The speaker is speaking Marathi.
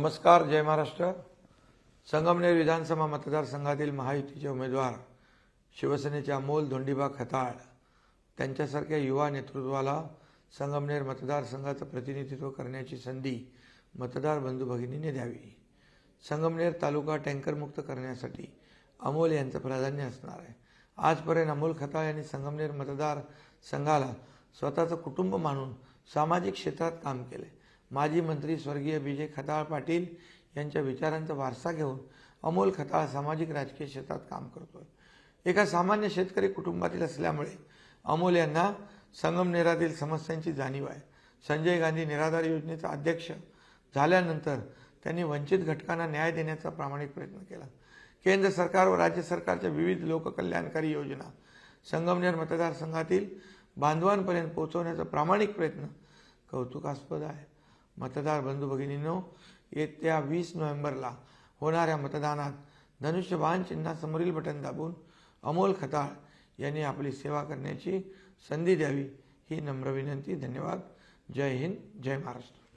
नमस्कार जय महाराष्ट्र. संगमनेर विधानसभा मतदारसंघातील महायुतीचे उमेदवार शिवसेनेचे अमोल धोंडीबा खताळ त्यांच्यासारख्या युवा नेतृत्वाला संगमनेर मतदारसंघाचं प्रतिनिधित्व करण्याची संधी मतदार बंधू भगिनीने द्यावी. संगमनेर तालुका टँकरमुक्त करण्यासाठी अमोल यांचं प्राधान्य असणार आहे. आजपर्यंत अमोल खताळ यांनी संगमनेर मतदार संघाला स्वतःचं कुटुंब मानून सामाजिक क्षेत्रात काम केले माजी मंत्री स्वर्गीय विजय खताळ पाटील यांच्या विचारांचा वारसा घेऊन अमोल खताळ सामाजिक राजकीय क्षेत्रात काम करतोय. एका सामान्य शेतकरी कुटुंबातील असल्यामुळे अमोल यांना संगमनेरातील समस्यांची जाणीव आहे. संजय गांधी निराधार योजनेचा अध्यक्ष झाल्यानंतर त्यांनी वंचित घटकांना न्याय देण्याचा प्रामाणिक प्रयत्न केला. केंद्र सरकार व राज्य सरकारच्या विविध लोककल्याणकारी योजना संगमनेर मतदारसंघातील बांधवांपर्यंत पोहोचवण्याचा प्रामाणिक प्रयत्न कौतुकास्पद आहे. मतदार बंधू भगिनींनो येत्या वीस नोव्हेंबरला होणाऱ्या मतदानात धनुष्यबाण चिन्हासमोरील बटन दाबून अमोल खताळ यांनी आपली सेवा करण्याची संधी द्यावी ही नम्र विनंती. धन्यवाद. जय हिंद. जय महाराष्ट्र.